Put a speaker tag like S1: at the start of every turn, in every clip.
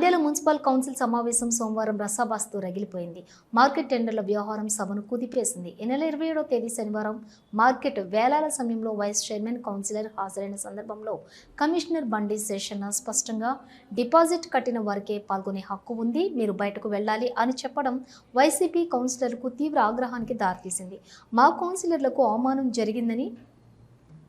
S1: Nandyal municipal council సమావేశం సోమవారం రసాబాస్తో రగిలిపోయింది. Market టెండర్ల వ్యవహారం సభను కుదిపేసింది. ఈ నెల ఇరవై ఏడో తేదీ శనివారం మార్కెట్ వేలాల సమయంలో వైస్ చైర్మన్ కౌన్సిలర్ హాజరైన సందర్భంలో కమిషనర్ బండి శేషన్న స్పష్టంగా డిపాజిట్ కట్టిన వారికే పాల్గొనే హక్కు ఉంది మీరు బయటకు వెళ్ళాలి అని చెప్పడం వైసీపీ కౌన్సిలర్కు తీవ్ర ఆగ్రహానికి దారితీసింది. మా కౌన్సిలర్లకు అవమానం జరిగిందని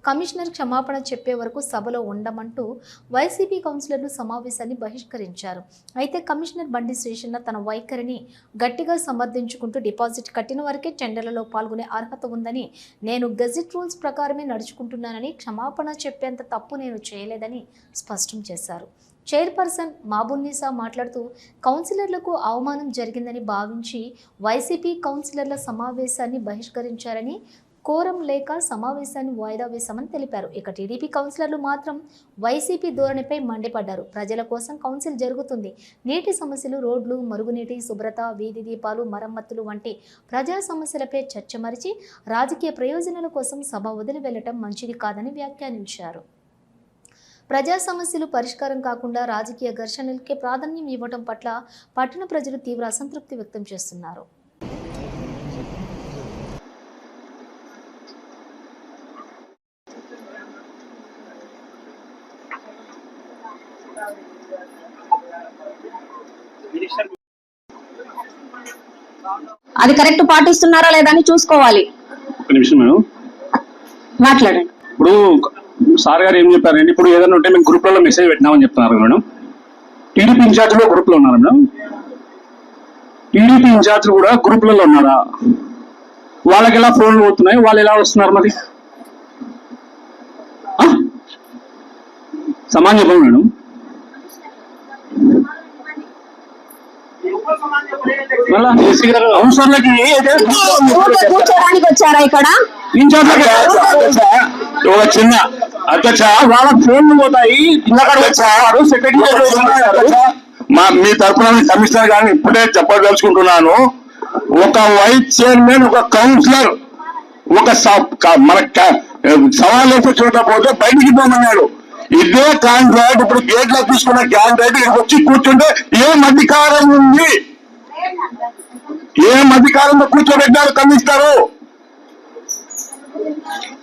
S1: కమిషనర్ క్షమాపణ చెప్పే వరకు సభలో ఉండమంటూ వైసీపీ కౌన్సిలర్లు సమావేశాన్ని బహిష్కరించారు. అయితే కమిషనర్ బండి శ్రీషన్న తన వైఖరిని గట్టిగా సమర్థించుకుంటూ డిపాజిట్ కట్టిన వారికే టెండర్లలో పాల్గొనే అర్హత ఉందని నేను గెజిట్ రూల్స్ ప్రకారమే నడుచుకుంటున్నానని క్షమాపణ చెప్పేంత తప్పు నేను చేయలేదని స్పష్టం చేశారు. చైర్పర్సన్ మాబున్నీసా మాట్లాడుతూ కౌన్సిలర్లకు అవమానం జరిగిందని భావించి వైసీపీ కౌన్సిలర్ల సమావేశాన్ని బహిష్కరించారని కోరం లేక సమావేశాన్ని వాయిదా వేశామని తెలిపారు. ఇక టీడీపీ కౌన్సిలర్లు మాత్రం వైసీపీ ధోరణిపై మండిపడ్డారు. ప్రజల కోసం కౌన్సిల్ జరుగుతుంది. నీటి సమస్యలు రోడ్లు మరుగునీటి శుభ్రత వీధి దీపాలు మరమ్మతులు వంటి ప్రజా సమస్యలపై చర్చ మరిచి రాజకీయ ప్రయోజనాల కోసం సభ వదిలి వెళ్ళటం మంచిది కాదని వ్యాఖ్యానించారు. ప్రజా సమస్యలు పరిష్కారం కాకుండా రాజకీయ ఘర్షణలకే ప్రాధాన్యం ఇవ్వడం పట్ల పట్టణ ప్రజలు తీవ్ర అసంతృప్తి వ్యక్తం చేస్తున్నారు.
S2: అది కరెక్ట్ పాటిస్తున్నారా లేదా అని చూసుకోవాలి.
S3: ఒక నిమిషం మేడం.
S2: మాట్లాడండి.
S3: ఇప్పుడు సార్ గారు ఏం చెప్పారంటే ఇప్పుడు ఏదైనా ఉంటే మేము గ్రూప్లలో మెసేజ్ పెట్టినామని చెప్తున్నారు మేడం. టీడీపీ ఇన్ఛార్జ్లో గ్రూప్లో ఉన్నారు మేడం? టీడీపీ ఇన్ఛార్జ్ కూడా గ్రూప్లలో ఉన్నారా? వాళ్ళకి ఎలా ఫోన్లు పోతున్నాయి? వాళ్ళు ఎలా వస్తున్నారు మరి? చెప్పండి మేడం మళ్ళా ఏసీ గారు అవసరాలకి
S2: ఊరికే కూర్చోడానికి వచ్చారా ఇక్కడ?
S3: ఒక చిన్న అధ్యక్ష వాళ్ళ ఫోన్లు పోతాయి. ఇందాక వచ్చారు సెక్రటరీ
S4: మా మీ తరపున కమిషనర్ గారిని ఇప్పుడే చెప్పదలుచుకుంటున్నాను. ఒక వైస్ చైర్మన్ ఒక కౌన్సిలర్ ఒక మన సవాల్ వేసే చోట పోతే బయటికి పోమన్నాడు. ఇదే కాంట్రాక్ట్ ఇప్పుడు గేట్లో తీసుకున్న కాంట్రాక్ట్ ఇక్కడికి వచ్చి కూర్చుంటే ఏం అధికారం ఉంది? ఏం అధికారంతో కూర్చోబెట్టారు కమిషనరు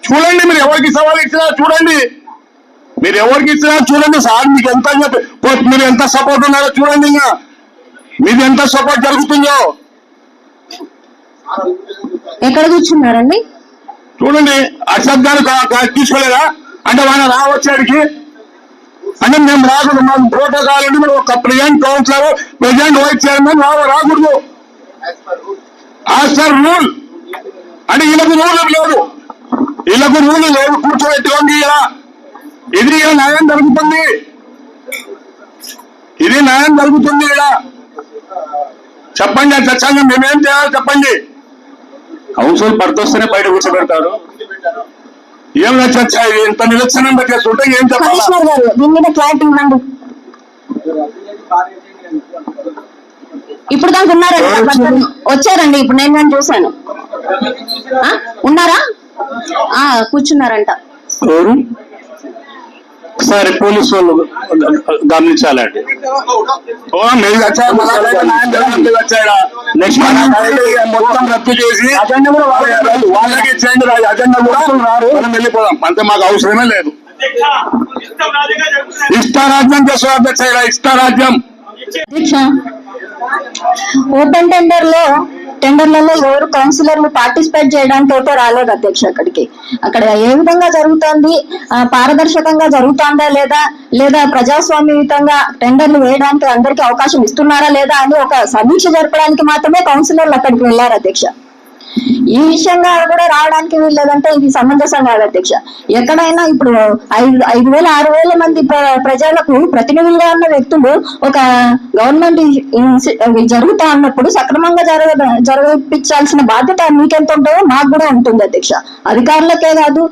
S4: చూడండి మీరు ఎవరికి సవాల్ ఇచ్చినా చూడండి. మీరు ఎవరికి ఇచ్చినా చూడండి సార్ మీకు ఎంత మీరు ఎంత సపోర్ట్ ఉన్నారో చూడండి ఇంకా. మీది ఎంత సపోర్ట్ జరుగుతుందో.
S2: ఎక్కడ కూర్చున్నారండి?
S4: చూడండి అక్షత్ గారు తీసుకోలేదా? అంటే ఆయన రావచ్చాడికి అంటే మేము రాకూడదు. మనం ప్రోటోకాల్ అంటే మీరు ఒక president councillor president vice chairman రావ రాకూడదు. ఆస్టర్ రూల్ అంటే వీళ్ళకు రూల్ లేదు. వీళ్ళకు రూల్ లేదు. కూర్చోబెట్టుకోండి ఇలా. ఇది ఇలా న్యాయం జరుగుతుంది. ఇది న్యాయం జరుగుతుంది ఇలా. చెప్పండి ఆ చచ్చాంగం మేమేం చేయాలి చెప్పండి.
S3: కౌన్సిల్ పడుతొస్తేనే బయట కూర్చోబెడతారు.
S4: ఏం చర్చ ఇది ఇంత నిరసనం పెట్టేస్తుంటే ఏం చెప్పాలా?
S2: కమిషనర్ గారు దీని మీద క్లారిటీ ఇవ్వండి ఇప్పుడు దాకా ఉన్నారండి? వచ్చారండి ఇప్పుడు నేను కానీ చూశాను. ఆ? ఉన్నారా? ఆ కూర్చున్నారంట.
S3: ఒకసారి పోలీసు వాళ్ళు గమనించాలండి.
S4: నెక్స్ట్ మొత్తం రద్దు చేసి వాళ్ళకి ఇచ్చేయండి అజెండా కూడా రారు. మనం వెళ్ళిపోదాం. అంతే మాకు అవసరమే లేదు. ఇష్టారాజ్యం చేస్తారు అధ్యక్ష ఇష్టారాజ్యం.
S2: ఓపెన్ టెండర్లో టెండర్లలో ఎవరు కౌన్సిలర్లు పార్టిసిపేట్ చేయడానికి అయితే రాలేదు అధ్యక్ష అక్కడికి. అక్కడ ఏ విధంగా జరుగుతోంది? ఆ, పారదర్శకంగా జరుగుతోందా లేదా? లేదా ప్రజాస్వామ్యయుతంగా టెండర్లు వేయడానికి అందరికీ అవకాశం ఇస్తున్నారా లేదా అని ఒక సమీక్ష జరపడానికి మాత్రమే కౌన్సిలర్లు అక్కడికి వెళ్ళారు అధ్యక్ష. ఈ విషయంగా కూడా రావడానికి వీల్లేదంటే ఇది సమంజసం కాదు అధ్యక్ష. ఎక్కడైనా ఇప్పుడు ఐదు ఐదు వేల ఆరు వేల మంది ప్ర- ప్రజలకు ప్రతినిధులుగా ఉన్న వ్యక్తులు ఒక గవర్నమెంట్ జరుగుతా ఉన్నప్పుడు సక్రమంగా జరగ జరిపించాల్సిన బాధ్యత మీకెంత ఉంటుందో మాకు కూడా ఉంటుంది అధ్యక్ష. అధికారులకే కాదు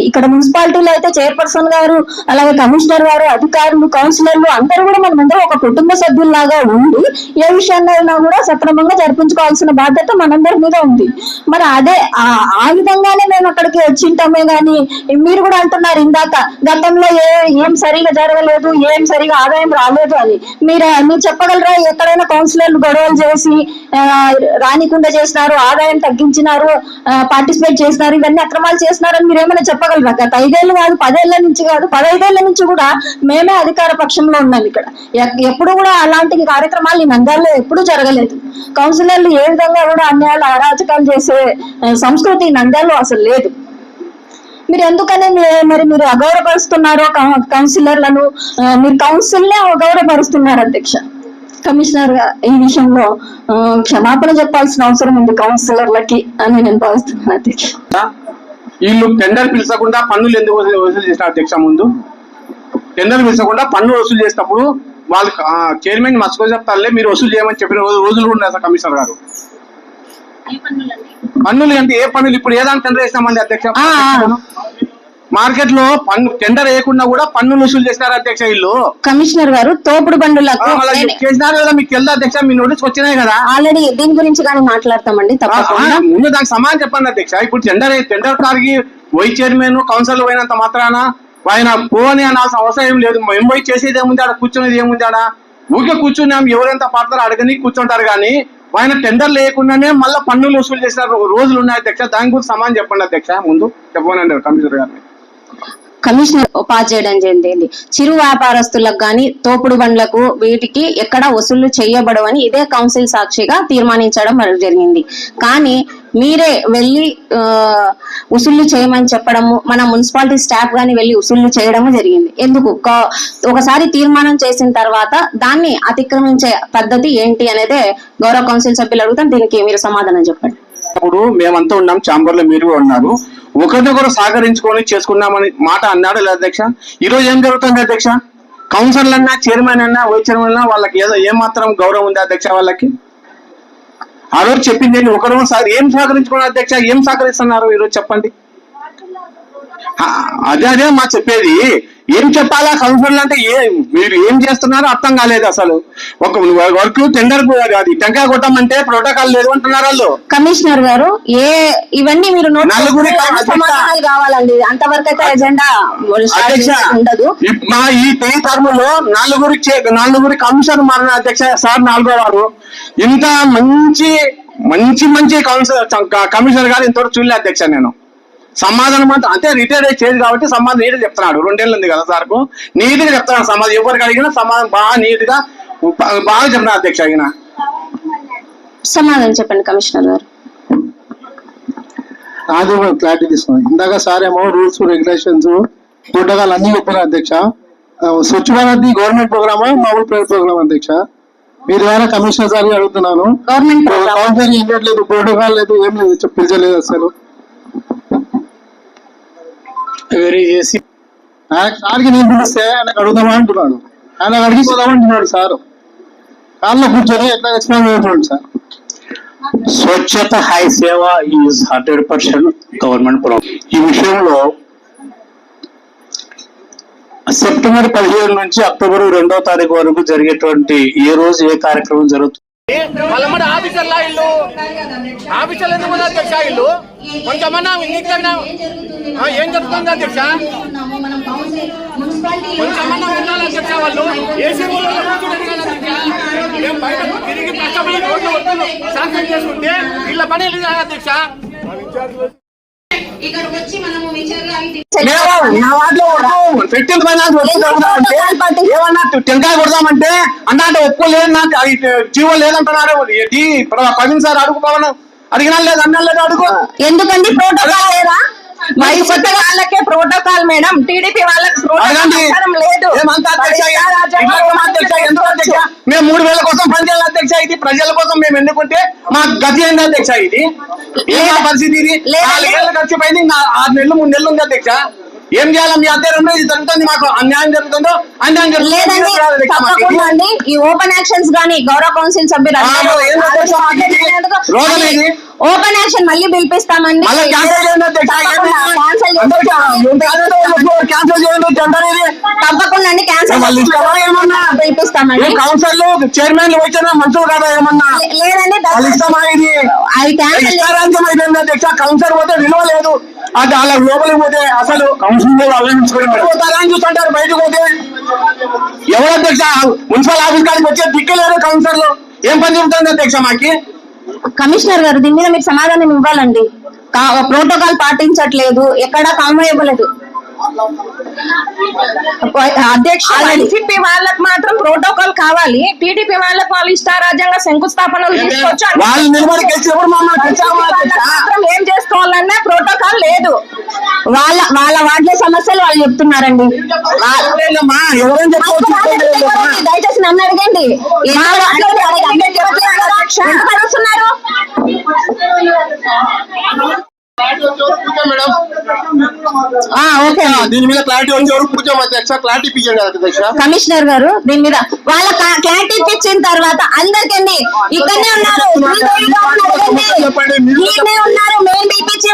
S2: ఇక్కడ మున్సిపాలిటీలో అయితే చైర్పర్సన్ గారు అలాగే కమిషనర్ గారు అధికారులు కౌన్సిలర్లు అందరూ కూడా మనమందరం ఒక కుటుంబ సభ్యుల్లాగా ఉండి ఏ విషయాన్నైనా కూడా సక్రమంగా జరిపించుకోవాల్సిన బాధ్యత మనందరి మీద ఉంది. మరి అదే ఆ విధంగానే మేము అక్కడికి వచ్చింటామే గాని మీరు కూడా అంటున్నారు ఇందాక గతంలో ఏ ఏం సరిగా జరగలేదు ఏం సరిగా ఆదాయం రాలేదు అని. మీరు మీరు చెప్పగలరా? ఎక్కడైనా కౌన్సిలర్లు గొడవలు చేసి రానికుండా చేసినారు ఆదాయం తగ్గించినారు పార్టిసిపేట్ చేసినారు ఇవన్నీ అక్రమాలు చేసినారని మీరు ఏమైనా చెప్పగలరా? గత ఐదేళ్ళు కాదు పదేళ్ళ నుంచి కాదు పదైదేళ్ళ నుంచి కూడా మేమే అధికార పక్షంలో ఉన్నాం ఇక్కడ. ఎప్పుడు కూడా అలాంటి కార్యక్రమాలు ఈ నంద్యాలలో ఎప్పుడూ జరగలేదు. కౌన్సిలర్లు ఏ విధంగా కూడా అన్యాయాలు అరాచకాలు చేసే సంస్కృతి నంద్యాలో అసలు లేదు. మీరు ఎందుకని మరి మీరు అగౌరవపరుస్తున్నారు కౌన్సిలర్లను మీరు కౌన్సిల్నే అగౌరవపరుస్తున్నారు అధ్యక్ష. కమిషనర్ ఈ విషయంలో క్షమాపణ చెప్పాల్సిన అవసరం ఉంది కౌన్సిలర్లకి అని నేను భావిస్తున్నాను అధ్యక్ష.
S3: వీళ్ళు టెండర్ పిలిచకుండా పన్నులు ఎందుకు వసూలు చేసిన అధ్యక్ష ముందు? టెండర్ పిలిచకుండా పన్ను వసూలు చేసినప్పుడు వాళ్ళు చైర్మన్ మసుకో చెప్తారులే మీరు వసూలు చేయమని చెప్పిన రోజు- రోజులు కూడా కమిషనర్ గారు. పన్నులు అంటే ఏ పన్నులు? ఇప్పుడు ఏదాని టెండర్ వేసినామండి అధ్యక్ష. మార్కెట్లో పన్ను టెండర్ వేయకుండా కూడా పన్నులు వసూలు చేసినారు అధ్యక్ష వీళ్ళు?
S2: కమిషనర్ గారు తోపుడు బండులకు
S3: చేసినారు కదా మీకు తెలుదా అధ్యక్ష? మీ నోటీస్ వచ్చినాయి కదా.
S2: ఆల్రెడీ దీని గురించి కానీ మాట్లాడతామండి
S3: ముందు దానికి సమాధానం చెప్పండి అధ్యక్ష. ఇప్పుడు టెండర్ టెండర్ కారికి వైస్ చైర్మన్ కౌన్సిల్ పోయినంత మాత్రాన ఆయన పోని అనాల్సిన అవసరం ఏం లేదు. మేము పోయి చేసేది ఏముంది ఆడ? కూర్చునేది ఏముంది ఆడ? ఊరికే కూర్చున్నాం ఎవరెంత పాడతారో అడగని కూర్చుంటారు కానీ ఆయన టెండర్ లేకుండానే మళ్ళీ పన్నులు వసూలు చేసిన రోజులు ఉన్నాయి అధ్యక్ష. దాని గురించి సమానం చెప్పండి అధ్యక్ష. ముందు చెప్పమనండి కమిషనర్ గారిని.
S2: కమిషనర్ పాస్ చేయడం జరిగింది చిరు వ్యాపారస్తులకు గాని తోపుడు బండ్లకు వీటికి ఎక్కడ వసూళ్ళు చేయబడవని ఇదే కౌన్సిల్ సాక్షిగా తీర్మానించడం మరి జరిగింది. కానీ మీరే వెళ్ళి ఉసుళ్ళు చేయమని చెప్పడము మన మున్సిపాలిటీ స్టాఫ్ గాని వెళ్ళి ఉసుళ్ళు చేయడము జరిగింది. ఎందుకు? ఒకసారి తీర్మానం చేసిన తర్వాత దాన్ని అతిక్రమించే పద్ధతి ఏంటి అనేదే గౌరవ కౌన్సిల్ సభ్యులు అడుగుతాం దీనికి మీరు సమాధానం చెప్పండి.
S3: అప్పుడు మేమంతా ఉన్నాం చాంబర్లో మీరు ఉన్నారు. ఒకరినొకరు సహకరించుకొని చేసుకున్నామని మాట అన్నాడు లేదా అధ్యక్ష? ఈ రోజు ఏం జరుగుతుంది అధ్యక్ష? కౌన్సిలర్ అన్నా చైర్మన్ అన్నా వైస్ చైర్మన్ అన్నా వాళ్ళకి ఏదో ఏమాత్రం గౌరవం ఉంది అధ్యక్ష వాళ్ళకి? ఆ రోజు చెప్పింది ఏంటి? ఒకరు ఏం సహకరించుకున్నారు అధ్యక్ష? ఏం సహకరిస్తున్నారు? ఈ రోజు చెప్పండి. అదే అదే మా చెప్పేది. ఏం చెప్పాలా? కౌన్సిలర్ అంటే ఏ మీరు ఏం చేస్తున్నారో అర్థం కాలేదు అసలు. ఒక వర్క్ టెండర్ అది టెంకాయ కొట్టమంటే ప్రోటోకాల్ లేదు అంటున్నారు వాళ్ళు.
S2: కమిషనర్ గారు ఏ ఇవన్నీ మీరు. సమాధానాలు కావాలండి. అంతవరకు అయితే ఎజెండా ఉండదు.
S3: మా ఈ టీ టర్మ్లో నలుగురి నలుగురి కమిషనర్ మారిన అధ్యక్ష సార్ నాలుగో వారు. ఇంత మంచి మంచి మంచి కౌన్సిలర్ కమిషనర్ గారు ఇంతవరకు చూడలే అధ్యక్ష నేను. సమాధానం అంటే అంటే రిటైర్ అయ్యి చేయదు కాబట్టి సమాధానం నీట్ చెప్తున్నాడు. రెండేళ్ళు ఉంది కదా సార్కు. నీట్గా చెప్తున్నాడు సమాధానం. ఎవరికి అడిగినా సమాధానం బాగా నీట్గా బా- బాగా చెప్తున్నాడు అధ్యక్ష ఆయన.
S2: సమాధానం చెప్పండి కమిషనర్ గారు.
S5: కూడా క్లారిటీ తీసుకున్నాం ఇందాక సార్ ఏమో రూల్స్ రెగ్యులేషన్స్ ప్రోటోకాల్ అన్ని చెప్పిన అధ్యక్ష. స్వచ్ఛ భారత్ గవర్నమెంట్ ప్రోగ్రామా మామూలు ప్రైవేట్ ప్రోగ్రామ్ అధ్యక్ష? మీరు ఏమైనా కమిషనర్ సార్ అడుగుతున్నాను?
S2: గవర్నమెంట్ ప్రోగ్రామ్
S5: లేదు ప్రోటోకాల్ లేదు ఏం లేదు చెప్ప- పిలిచలేదు అసలు.
S6: వెరీ చేసి
S5: ఆయన సార్కి నేను పిలిస్తే ఆయనకు అడుగుదామా అంటున్నాడు. ఆయన అడిగిపోదామంటున్నాడు సారు. కాళ్ళ కూర్చొని ఎట్లా ఎక్స్ప్లెయిన్ చేస్తున్నాడు sir?
S6: Swachhata Hi Seva is hundred percent government program ఈ విషయంలో సెప్టెంబర్ పదిహేడు నుంచి అక్టోబర్ రెండో తారీఖు వరకు జరిగేటువంటి ఏ రోజు ఏ కార్యక్రమం జరుగుతుంది
S7: వాళ్ళమ్మడి ఆఫీసర్లా ఇల్లు? ఆఫీసర్లు ఎందుకు ఉన్నారు అధ్యక్ష ఇల్లు? కొంచెమన్నా ఇంగికన్నా ఏం జరుగుతుంది అధ్యక్ష? కొంచెమన్నా ఉండాలి అధ్యక్ష వాళ్ళు. ఏసీ మేము బయట తిరిగి కష్టపడి రోడ్లు వద్దులు శాంక్షన్ చేసుకుంటే వీళ్ళ పని లేదు అధ్యక్ష.
S8: ఇక్కడికి వచ్చి మనము విచారణ
S3: మేము నా వాటిలో ఫిఫ్టీన్త్ ఫైనాన్స్ అంటే ఏమన్నా టెంకాయ కొడదామంటే అన్నా అంటే ఒప్పుకోలేదు నాకు అది జీవో లేదంటున్నారు. ప్రవీణ్ సార్ అడుగు పవన్ అడిగినా లేదు అన్నా లేదు అడుగు.
S2: ఎందుకండి? ప్రోటోకాల్ లేదా మరి కొత్త వాళ్ళకే ప్రోటోకాల్ మేడం. టీడీపీ వాళ్ళకి ప్రోటోకాల్ లేదు.
S3: మేము మూడు వేల కోసం పనిచేయాలి అధ్యక్ష ఇది ప్రజల కోసం మేము ఎన్నుకుంటే మా గతి ఏంది అధ్యక్ష ఇది? ఏం పరిస్థితి ఇది. నాలుగేళ్ళు ఖర్చు పోయింది ఆరు నెలలు మూడు నెలలు ఉంది అధ్యక్ష. ఏం చేయాలి? మీ అధ్యయనంలో ఇది జరుగుతుంది మాకు అన్యాయం జరుగుతుందో అన్యాయం
S2: లేదండి
S3: జరుగుతుంది
S2: తప్పకుండా అండి. ఈ ఓపెన్ యాక్షన్స్ గానీ గౌరవ కౌన్సిల్ సభ్యులు? ఓపెన్ యాక్షన్ మళ్ళీ పిలిపిస్తామండి. తప్పకుండా అండి క్యాన్సల్? పిలిపిస్తామండి.
S3: కౌన్సిల్ చైర్మన్ వచ్చినా మంచిది కదా ఏమన్నా?
S2: లేదండి అది క్యాన్సల్
S3: కౌన్సిలర్ పోతే విలువ లేదు. అది అలా లోపలికి పోతే అసలు కౌన్సిలర్ పోతారని చూస్తుంటారు బయటకు పోతే. ఎవరు అధ్యక్ష? మున్సిపల్ ఆఫీస్ కాడికి వచ్చే దిక్కు లేదు కౌన్సిలర్లు ఏం పని చెబుతుంది అధ్యక్ష మాకి?
S2: కమిషనర్ గారు దీని మీద మీరు సమాధానం ఇవ్వాలండి. ప్రోటోకాల్ పాటించట్లేదు ఎక్కడా కామో ఇవ్వలేదు. అధ్యక్ష
S9: వైసీపీ వాళ్ళకి మాత్రం ప్రోటోకాల్ కావాలి. టీడీపీ వాళ్ళకి వాళ్ళు ఇష్టారాజ్యంగా శంకుస్థాపనలు తీసుకొచ్చి
S3: వాళ్ళు నిలబడి కలిసి ఎవరు మమ్మల్ని తెచ్చామా
S9: వాళ్ళకి
S3: అధ్యక్ష?
S9: మాత్రం ఏం చేసుకోవాలన్నా ప్రోటోకాల్ లేదు.
S2: వాళ్ళ వాళ్ళ వార్డుల సమస్యలు వాళ్ళు చెప్తున్నారండి. దయచేసి నన్ను అడగండి. మా వార్డులో
S5: దీని మీద క్లారిటీ వచ్చే వరకు కూర్చోం అధ్యక్ష క్లారిటీ ఇప్పించండి కదా అధ్యక్ష
S2: కమిషనర్ గారు దీని మీద వాళ్ళ క్లారిటీ ఇచ్చిన తర్వాత అందరికండి ఇక్కడనే ఉన్నారు. ఉన్నారు మెయిన్ బీపీచి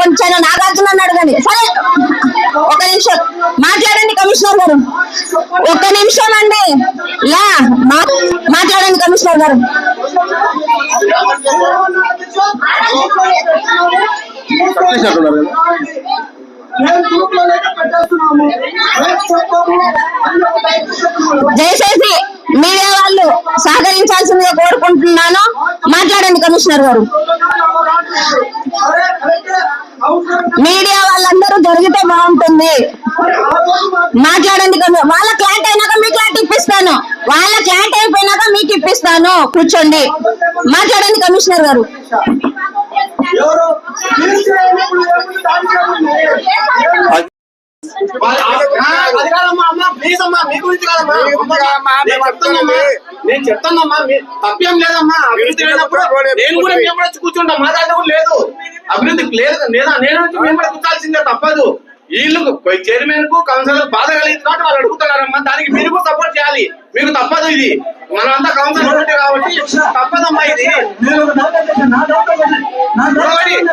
S2: కొంచెం నాగార్జున అడగండి సరే ఒక నిమిషం. మాట్లాడండి కమిషనర్ గారు. ఒక్క నిమిషం అండి. మా- మాట్లాడండి కమిషనర్ గారు.
S5: చెప్పేసినట్టున్నారు కదా?
S2: దయచేసి మీడియా వాళ్ళు సహకరించాల్సిందిగా కోరుకుంటున్నాను. మాట్లాడండి కమిషనర్ గారు. మీడియా వాళ్ళందరూ జరిగితే బాగుంటుంది. మాట్లాడండి వాళ్ళ క్లాట్ అయినాక మీ క్లాట్ ఇప్పిస్తాను. వాళ్ళ క్లాట్ అయిపోయినాక మీకు ఇప్పిస్తాను. కూర్చోండి. మాట్లాడండి కమిషనర్ గారు.
S3: నేను చెప్తానమ్మా. నేను చెప్తానమ్మా మీ- తప్పేం లేదమ్మా. అభివృద్ధి లేనప్పుడు నేను కూడా మేము కూడా కూర్చుంటాం. మా దాంట్లో కూడా లేదు. అభివృద్ధి లేదు లేదా నేను? మేము కూడా కూర్చాల్సిందే తప్పదు. వీళ్ళు చైర్మన్కు కౌన్సిలర్ బాధ కలిగింది కాబట్టి వాళ్ళు అడుగుతున్నారమ్మా దానికి మీరు కూడా సపోర్ట్ చేయాలి మీకు తప్పదు ఇది మనమంతా కౌన్సిలర్ ఒకటి కాబట్టి తప్పదమ్మా ఇది ఒక్క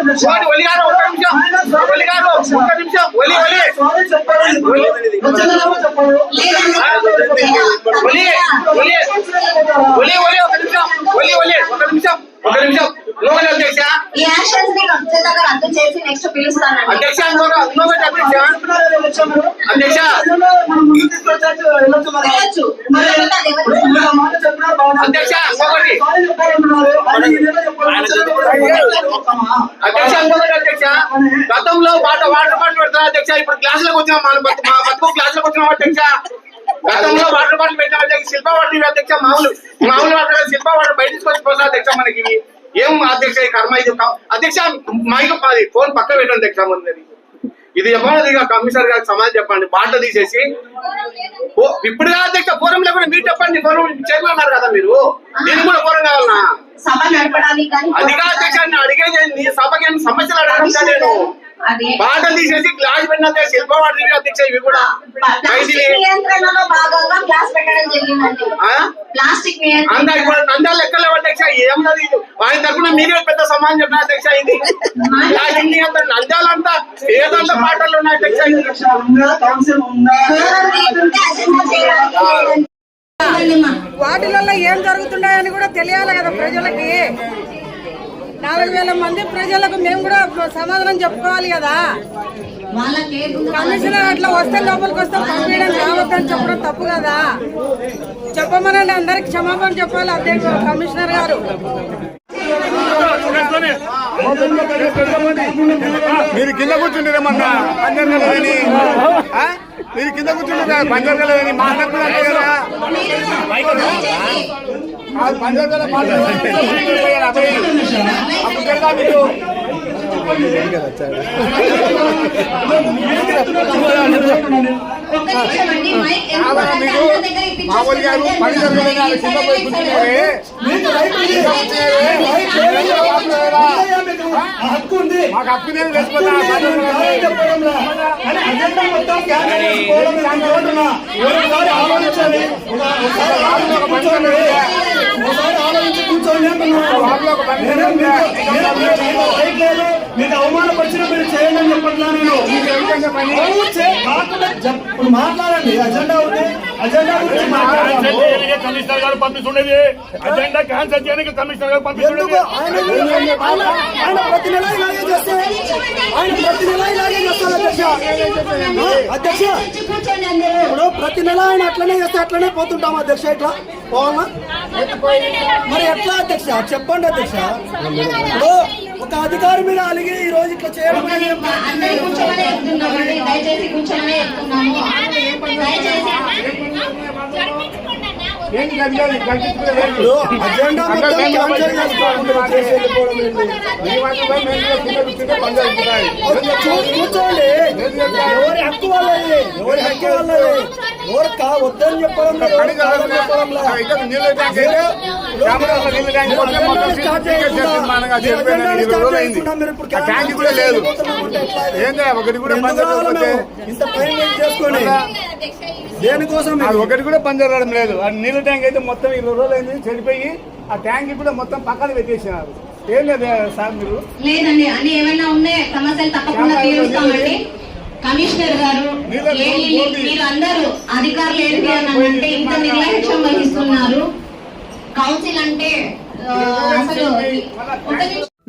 S3: నిమిషం ఒలి గారు ఒక్క నిమిషం ఒలి ఒలి ఒలి ఒలి ఒలి ఒలి ఒలి ఒక నిమిషం ఒలి ఒలి ఒక నిమిషం ఒక నిమిషం నోగలి అధ్యక్ష.
S2: ఈ యాక్షన్స్ని ఖచ్చితంగా రద్దు చేసి నెక్స్ట్ పిలుస్తానండి.
S3: అధ్యక్ష నోగలి అధ్యక్ష. అధ్యక్ష. అధ్యక్ష అధ్యక్ష నోగలి అధ్యక్ష. గతంలో వాటర్ వాటర్ బాటిల్ పెడతారు అధ్యక్ష? ఇప్పుడు క్లాసులకు వచ్చినాం మన బతు- మా బతుకు క్లాసులకు వచ్చినాం అధ్యక్ష. గతంలో వాటర్ బాటిల్ పెట్టాం అధ్యక్ష. శిల్ప వాటర్ అధ్యక్ష మామూలు మామూలు వాటర్ శిల్ప వాటర్ బయట తీసుకొచ్చి పోతా అధ్యక్ష మనకి. ఏం అధ్యక్ష కర్మ? ఇది అధ్యక్ష మైక్ ఫోన్ పక్క పెట్టండి అధ్యక్ష ముందు ఇది చెప్పండి ఇక కమిషనర్ గారికి సమాధానం చెప్పండి బాట తీసేసి. ఇప్పుడు అధ్యక్ష ఫోరం లేకుండా మీరు చెప్పండి ఫోరం చైర్మన్ ఉన్నారు కదా మీరు. దీనికి కూడా ఫోరం కావాలన్నా
S2: సభ నడపడానికి కానీ
S3: అది కాదు అధ్యక్ష నేను అడిగేది? సభకి సమస్యలు అడగడం నేను
S2: అది
S3: బాటలు తీసేసి గ్లాస్ పెట్టిన శిల్ప వాటర్ అధ్యక్ష ఇవి కూడా.
S2: నియంత్రణలో భాగంగా క్లాస్ పెట్టడం జరిగిందండి.
S3: ఆ?
S2: ప్లాస్టిక్ నియంత్రణ
S3: అందా ఇప్పుడు నందాలు లెక్కలేవు అధ్యక్ష ఏమన్నది? వారి తరఫున మీరే పెద్ద సమానం చెప్పిన అధ్యక్ష ఇది. ప్లాస్టిక్ నియంత్రణ నందాలంతా ఏదంతా పాటలు ఉన్నాయి అధ్యక్ష
S9: వాటిలలో ఏం జరుగుతున్నాయని కూడా తెలియాలి కదా ప్రజలకి. నాలుగు వేల మంది ప్రజలకు మేము కూడా సమాధానం చెప్పుకోవాలి కదా. కమిషనర్ అట్లా వస్తే లోపలికి వస్తే పంపించడం రావద్దని చెప్పడం తప్పు కదా. చెప్పమనండి అందరికి క్షమాపణ చెప్పాలి అధ్యక్ష కమిషనర్ గారు.
S7: మీరు కింద కూర్చుంటారేమన్నా? మీరు కింద కూర్చుంటారా పంజర్ కలదని మాట్లాడుతున్నా కదా. ఆ పంజర్ కల మాట్లాడుతున్నారు కింద
S10: హక్కు ఉంది.
S7: మాకు హక్కు లేదు
S10: ఆలోచించండి. ఒకసారి ఆలోచించి కూర్చోండి. మీకు- అవమానపరిచిన మీరు చేయండి చెప్పట్లా నేను. ఇప్పుడు మాట్లాడండి అజెండా ఉంది అజెండా గురించి
S7: కమిషనర్ గారు పంపిస్తుండేది. అజెండా క్యాన్సల్ చేయడానికి కమిషనర్ గారు పంపిస్తుండేది.
S10: ఆయన ప్రతి నెల ఇలాగే చేస్తే ఆయన ప్రతి నెల ఇలాగే చేస్తారు అధ్యక్ష. అధ్యక్ష ఇప్పుడు ప్రతి నెల ఆయన అట్లనే చేస్తే అట్లనే పోతుంటాం అధ్యక్ష ఇట్లా? పోవాలా? మరి ఎట్లా అధ్యక్ష? చెప్పండి అధ్యక్ష. ఇప్పుడు ఒక అధికారి మీద అలిగి ఈ రోజు ఇట్లా చేయడం
S8: దయచేసి కూర్చోమని
S10: అజెండా మొత్తం క్యాన్సిల్
S7: కూడా
S10: కూర్చోండి ఎవరి హక్కు వాళ్ళది ఎవరి హక్కు వాళ్ళది ఎవరు కా వద్దని చెప్పడం దేనికోసం?
S7: ఒకటి కూడా పని జరగడం లేదు. ఆ నీళ్ళ ట్యాంక్ అయితే మొత్తం ఇరవై రోజులు అయింది చెడిపోయి ఆ ట్యాంక్ కూడా మొత్తం పక్కన పెట్టేసినారు. ఏం లేదు సార్ మీరు?
S8: లేదండి అన్ని ఏమైనా ఉన్నాయి సమస్యలు తప్పకుండా తీరుస్తామండి. కమిషనర్ గారు ఏంటి మీరు అందరూ అధికారులు ఏంటి అని అంటే ఇంత నిర్లక్ష్యం వహిస్తున్నారు. కౌన్సిల్ అంటే అసలు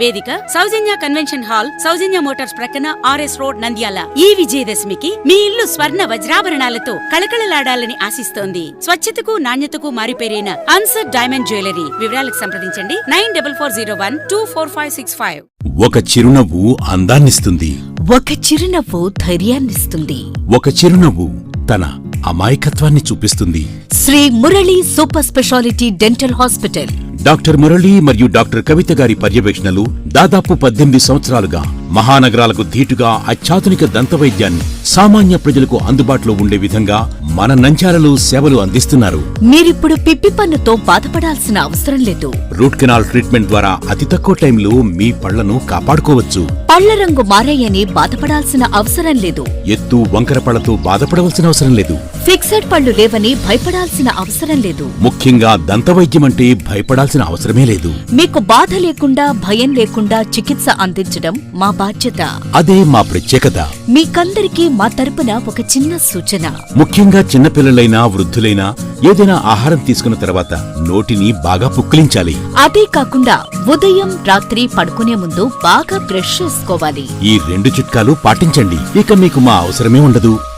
S11: వేదిక Soujanya convention hall Soujanya motors ప్రక్కన ఆర్ఎస్ రోడ్ నంద్యాల. ఈ విజయదశమికి మీ ఇల్లు స్వర్ణ వజ్రాభరణాలతో కళకళలాడాలని ఆశిస్తోంది. స్వచ్ఛతకు నాణ్యతకు మారిపేరైన అన్సర్ డైమండ్ జ్యువెలరీ. వివరాలకు సంప్రదించండి. Nine double four zero one two four five six five.
S12: ఒక చిరునవ్వు అందాన్నిస్తుంది.
S11: ఒక చిరునవ్వు ధైర్యాన్నిస్తుంది.
S12: ఒక చిరునవ్వు తన అమాయకత్వాన్ని చూపిస్తుంది.
S11: Shri Murali super speciality dental hospital.
S12: Doctor Murali మరియు డాక్టర్ కవిత గారి పర్యవేక్షణలు దాదాపు పద్దెనిమిది సంవత్సరాలుగా మహానగరాలకు ధీటుగా అత్యాధునిక దంతవైద్యాన్ని సామాన్య ప్రజలకు అందుబాటులో ఉండే విధంగా మన నంచాలలో సేవలు అందిస్తున్నారు.
S11: మీరిప్పుడు పిప్పి పన్నుతో బాధపడాల్సిన అవసరం లేదు.
S12: రూట్ కెనాల్ ట్రీట్మెంట్ ద్వారా అతి తక్కువ టైంలో మీ పళ్ళను కాపాడుకోవచ్చు.
S11: పళ్ళ రంగు మారాయని బాధపడాల్సిన అవసరం లేదు.
S12: ఎత్తు వంకర పళ్ళతో బాధపడవలసిన అవసరం లేదు.
S11: ఫిక్సెడ్ పళ్ళు లేవని భయపడాల్సిన అవసరం లేదు.
S12: ముఖ్యంగా దంతవైద్యం అంటే భయపడాల్సిన అవసరమే లేదు.
S11: మీకు బాధ లేకుండా భయం లేకుండా చికిత్స అందించడం మా బాధ్యత.
S12: అదే మా ప్రత్యేకత.
S11: మీకందరికీ మా తరపున ఒక చిన్న సూచన.
S12: ముఖ్యంగా చిన్నపిల్లలైనా వృద్ధులైనా ఏదైనా ఆహారం తీసుకున్న తర్వాత నోటిని బాగా పుక్కిలించాలి.
S11: అదే కాకుండా ఉదయం రాత్రి పడుకునే ముందు బాగా బ్రష్ చేసుకోవాలి.
S12: ఈ రెండు చిట్కాలు పాటించండి. ఇక మీకు మా అవసరమే ఉండదు.